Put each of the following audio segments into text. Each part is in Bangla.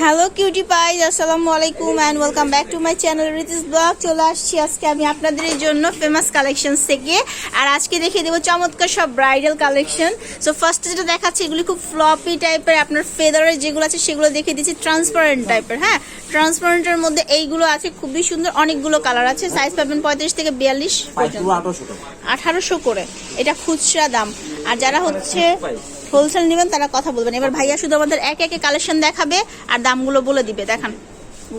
হ্যালো কিউটি পাইজ আসসালামু আলাইকুম and welcome back to my channel Riti's vlog চলে আসছি আজকে আমি আপনাদের জন্য ফেমাস কালেকশনস থেকে। আর আজকে দেখিয়ে দেবো চমৎকার সব ব্রাইডাল কালেকশন সো ফার্স্টে যেটা দেখাচ্ছি এগুলি খুব ফ্লপি টাইপের আপনার ফেদারের যেগুলো আছে সেগুলো দেখিয়ে দিচ্ছি। ট্রান্সপারেন্ট টাইপের হ্যাঁ? ট্রান্সপারেন্টের মধ্যে এইগুলো আছে খুবই সুন্দর। অনেকগুলো কালার আছে। সাইজ পাবেন পঁয়ত্রিশ থেকে বিয়াল্লিশ আঠারোশো করে। এটা খুচরা দাম। আর যারা হচ্ছে হোলসেল নেবেন তারা কথা বলবেন এবার ভাইয়া শুধু আমাদের এক একে কালেকশন দেখাবে আর দামগুলো বলে দিবে দেখান।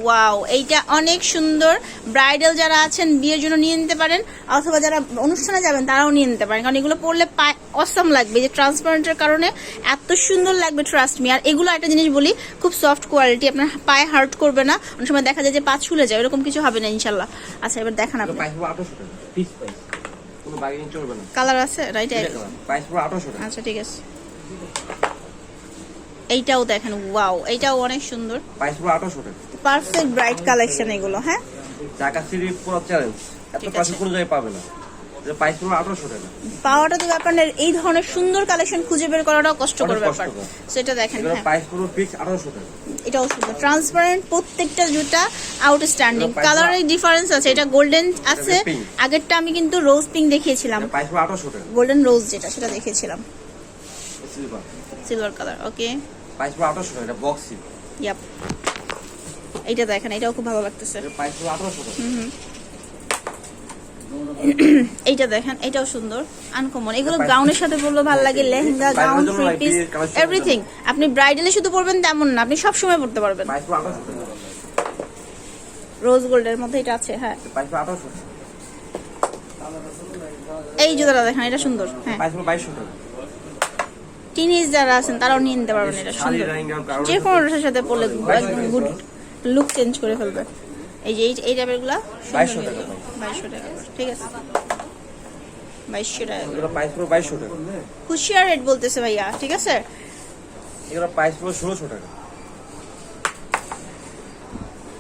ওয়াও এইটা অনেক সুন্দর। ব্রাইডাল যারা আছেন বিয়ের জন্য নিয়ে নিতে পারেন অথবা যারা অনুষ্ঠানে যাবেন তারাও নিয়ে নিতে পারেন। কারণ এগুলো পড়লে পায়ে অসম লাগবে। যে ট্রান্সপারেন্টের কারণে এত সুন্দর লাগবে ট্রাস্ট মি আর এগুলো একটা জিনিস বলি খুব সফট কোয়ালিটি আপনার পায়ে হার্ট করবে না। অনেক সময় দেখা যায় যে পা ছুলে যায় এরকম কিছু হবে না ইনশাল্লাহ। আচ্ছা এবার দেখান আপনি। কালার আছে? রাইট আচ্ছা ঠিক আছে। এইটাও দেখেন ওয়াও এইটাও অনেক সুন্দর। পারফেক্ট ব্রাইট কালেকশন এগুলো হ্যাঁ? ঢাকা সিটি পুরো চ্যালেঞ্জ এত আছে। কোনো জায়গায় পাবে না। পাওয়াটা তো ব্যাপার না, এই ধরনের সুন্দর কালেকশন খুঁজে বের করাটাও কষ্টকর ব্যাপার। সেটা দেখেন হ্যাঁ। এটাও সুন্দর। ট্রান্সপারেন্ট প্রত্যেকটা জুতা আউটস্ট্যান্ডিং কালারের ডিফারেন্স আছে। এটা গোল্ডেন আছে। আগেরটা আমি কিন্তু রোজ পিঙ্ক দেখিয়েছিলাম। গোল্ডেন রোজ যেটা সেটা দেখিয়েছিলাম। সিলভার সিলভার কালার ওকে পাঁচগুলো আঠারোশো টাকা এটা বক্স সিল ইয়াপ এইটা দেখেন এটাও খুব ভালো লাগতেছে। পাঁচগুলো আঠারোশো টাকা এইটা দেখেন এটাও সুন্দর আনকমন এগুলো গাউনের সাথে পরলেও ভালো লাগে lehenga gown three piece everything আপনি ব্রাইডালে শুধু পরবেন তেমন না আপনি সব সময় পরতে পারবেন। রোজ গোল্ডের মধ্যে এটা আছে হ্যাঁ। এই জুতোটা দেখেন এটা সুন্দর হ্যাঁ। টিনেজ যারা আছেন তারাও নিয়ে নিতে পারবেন এটা সুন্দর। যে কোনো ড্রেসের সাথে পরলে গুড লুক চেঞ্জ করে ফেলবে। এই যে এই- এই টাইপেরগুলা বাইশশো টাকা বাইশশো টাকা ঠিক আছে। বাইশশো টাকা করে। এগুলো পাঁচগুলো বাইশশো টাকা। হুশিয়ার রেট বলতেছে ভাইয়া ঠিক আছে? এগুলো পাঁচগুলো ষোলোশো টাকা।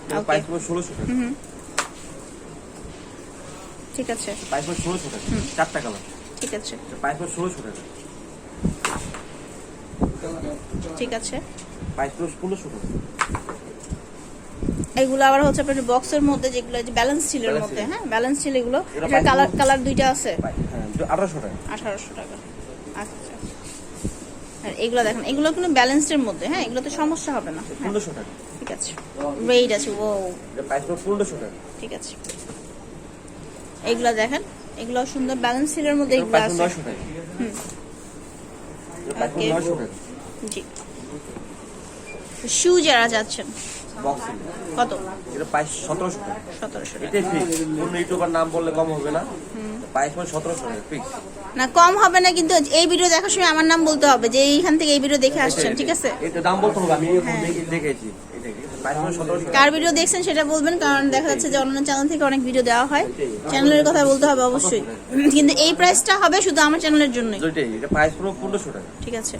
Okay. পাঁচগুলো ষোলোশো টাকা। ঠিক আছে। পাঁচগুলো ষোলোশো টাকা। চারটা কালার ঠিক আছে। পাঁচগুলো ষোলোশো টাকা। ঠিক আছে। এগুলো আবার হচ্ছে আপনার বক্সের মধ্যে যেগুলো ব্যালেন্স স্টিলের মধ্যে হ্যাঁ ব্যালেন্স স্টিল এগুলো। এটা কালার কালার দুইটা আছে? হ্যাঁ আঠারোশো টাকা। আঠারোশো টাকা। আচ্ছা। আর এগুলো দেখেন এগুলো কিন্তু ব্যালেন্সের মধ্যে হ্যাঁ এগুলো তো সমস্যা হবে না হ্যাঁ, পনেরোশো টাকা। ঠিক আছে। ওয়েট আছে ও পনেরোশো টাকা। ঠিক আছে। এগুলো দেখেন এগুলো সুন্দর ব্যালেন্স স্টিলের মধ্যে এগুলো আছে। হুম। টাকা জি। শু যারা যাচ্ছেন কত? এটা সতেরোশো সতেরোশো এটাই ফিক্স অন্য ইউটিউবার নাম বললে কম হবে না। মানে সতেরোশো ফিক্স না কম হবে না কিন্তু এই ভিডিও দেখার সময় আমার নাম বলতে হবে যে এইখান থেকে এই ভিডিও দেখে আসছেন ঠিক আছে? এটা দাম বলতে হবে আমি হ্যাঁ। দেখেছি। কার ভিডিও দেখছেন সেটা বলবেন কারণ দেখা যাচ্ছে যে অন্যান্য চ্যানেল থেকে অনেক ভিডিও দেওয়া হয়। চ্যানেলের কথা বলতে হবে অবশ্যই। কিন্তু এই প্রাইসটা হবে শুধু আমার চ্যানেলের এটা পুরো টাকা। ঠিক আছে।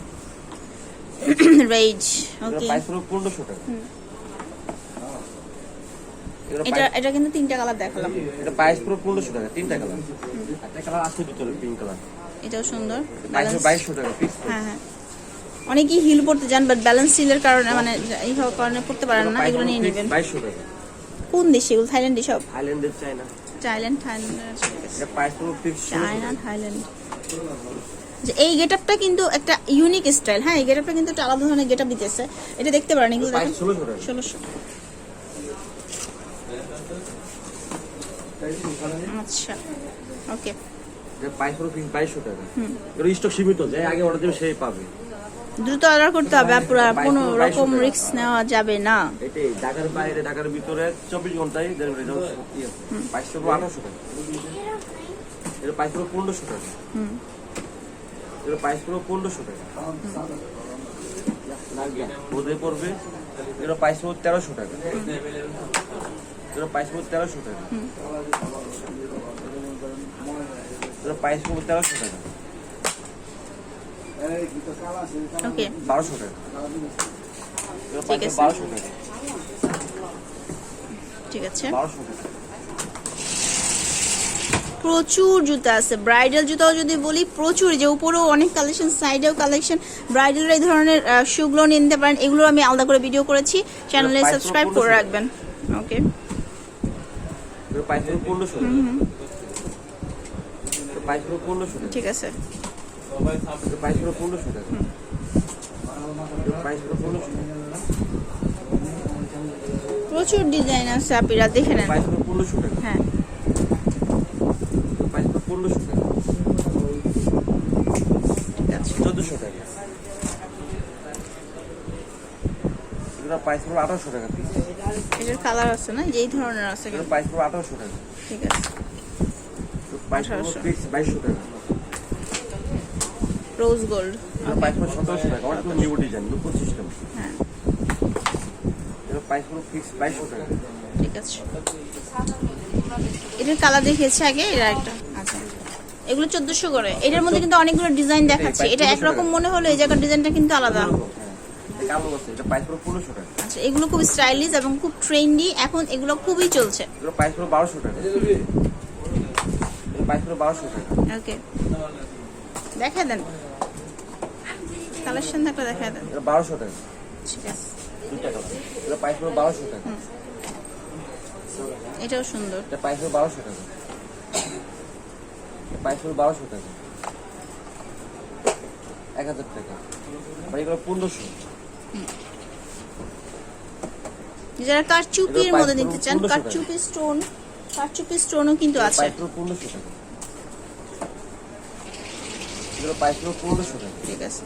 রেজ ওকে পুরো টাকা। এটা এটা কিন্তু তিনটা কালার দেখালাম। এটা পাঁচ পুরো পনেরোশো টাকা তিনটা কালার একটা কালার আছে ভিতরে পিঙ্ক কালার এটাও সুন্দর বাইশশো ব্যালেন্স বাইশশো টাকা ফিক্স হ্যাঁ হ্যাঁ। অনেকেই হিল পড়তে যান বাট ব্যালেন্স হিলের কারণে মানে এই সব কারণে পড়তে পারেন না এগুলো নিয়ে নেবেন। কোন দেশে? এগুলো থাইল্যান্ড সব? থাইল্যান্ডের China Thailand Thailand China Thailand. যে এই গেট আপটা কিন্তু একটা ইউনিক স্টাইল হ্যাঁ এই গেট আপটা কিন্তু একটা আলাদা ধরনের গেট আপ দিতেছে। এটা দেখতে পারেন এগুলো দেখেন। ষোলোশো আচ্ছা ওকে বাইশশো টাকা। এর স্টক সীমিত যে আগে অর্ডার দেবে সেই পাবে। দ্রুত অর্ডার করতে হবে পুরো কোনো রকম রিস্ক নেওয়া যাবে না। এটাই ঢাকার বাইরে ঢাকার ভিতরে চব্বিশ ঘন্টায় বাইশশো আঠারোশো টাকা। এটা পাঁচ পুরো পনেরোশো টাকা। এটা পাঁচ পুরো পনেরোশো টাকা। বোধে পড়বে এটা পুরো তেরোশো টাকা। এটা পাঁচ পুরো তেরোশো টাকা। এটা পুরো তেরোশো টাকা। ওকে বারোশো টাকা। এটা আছে। বারোশো টাকা। ঠিক আছে। বারোশো টাকা। প্রচুর জুতা আছে। ব্রাইডাল জুতাও যদি বলি প্রচুর। যে উপরেও অনেক কালেকশন সাইডেও কালেকশন ব্রাইডালের এই ধরনের শুগুলো নিতে পারেন। এগুলো আমি আলাদা করে ভিডিও করেছি। চ্যানেলে সাবস্ক্রাইব করে রাখবেন। ওকে ঠিক আছে। প্রাইস হলো পনেরোশো টাকা প্রাইস পনেরোশো প্রচুর ডিজাইন আছে আপনারা দেখে নেন। প্রাইস হলো পনেরোশো টাকা হ্যাঁ। প্রাইস হলো পনেরোশো টাকা চোদ্দোশো টাকা এগুলো প্রাইস হলো আঠারোশো টাকা পিস এটার কালার আছে না? যেই ধরনের আছে। প্রাইস হলো আঠারোশো টাকা। ঠিক আছে। প্রাইস হলো 1800 ফিক্স বাইশশো টাকা। রোজ গোল্ড নিউ ডিজাইন নতুন সিস্টেম হ্যাঁ। ফিক্স টাকা। ঠিক আছে। এটার কালার দেখিয়েছে আগে এটা একটা আচ্ছা। এগুলো চোদ্দশো করে। এটার মধ্যে কিন্তু অনেকগুলো ডিজাইন দেখাচ্ছে। এটা একরকম মনে হলো এই জায়গার ডিজাইনটা কিন্তু আলাদা। হ্যাঁ। আচ্ছা এগুলো খুব স্টাইলিশ এবং খুব ট্রেন্ডি এখন এগুলো খুবই চলছে। ওকে দেখা দেন। কালেকশন থাকলে দেখা দেন। এগুলো বারোশো টাকা। ঠিক আছে। দুই টাকা। এগুলো প্রাইস হলো বারোশো টাকা। এটাও সুন্দর। এটা প্রাইস হলো বারোশো টাকা। এটা প্রাইস হলো বারোশো টাকা। এক হাজার টাকা। আবার এগুলো পনেরোশো। যারা কারচুপির মধ্যে নিতে চান কারচুপি স্টোন কারচুপি স্টোনও কিন্তু আছে। ঠিক আছে।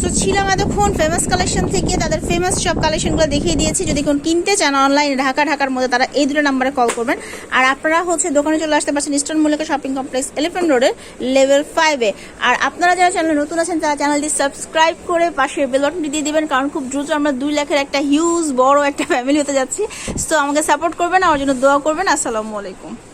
সো ছিলাম এতক্ষণ ফেমাস কালেকশন থেকে তাদের ফেমাস সব কালেকশনগুলো দেখিয়ে দিয়েছি। যদি কোন কিনতে চান অনলাইনে ঢাকা, ঢাকার মধ্যে তারা এই দুটো নাম্বারে কল করবেন। আর আপনারা হচ্ছে দোকানে চলে আসতে পারছেন eastern Mallika shopping complex elephant রোডের লেভেল ফাইভে আর আপনারা যারা চ্যানেলে নতুন আছেন, তারা চ্যানেলটি সাবস্ক্রাইব করে পাশে বেলটনটি দিয়ে দিবেন। কারণ খুব দ্রুত আমরা দুই লাখের একটা হিউজ বড় একটা ফ্যামিলি হতে যাচ্ছি। তো আমাকে সাপোর্ট করবেন, আমার জন্য দোয়া করবেন। আসসালামু আলাইকুম।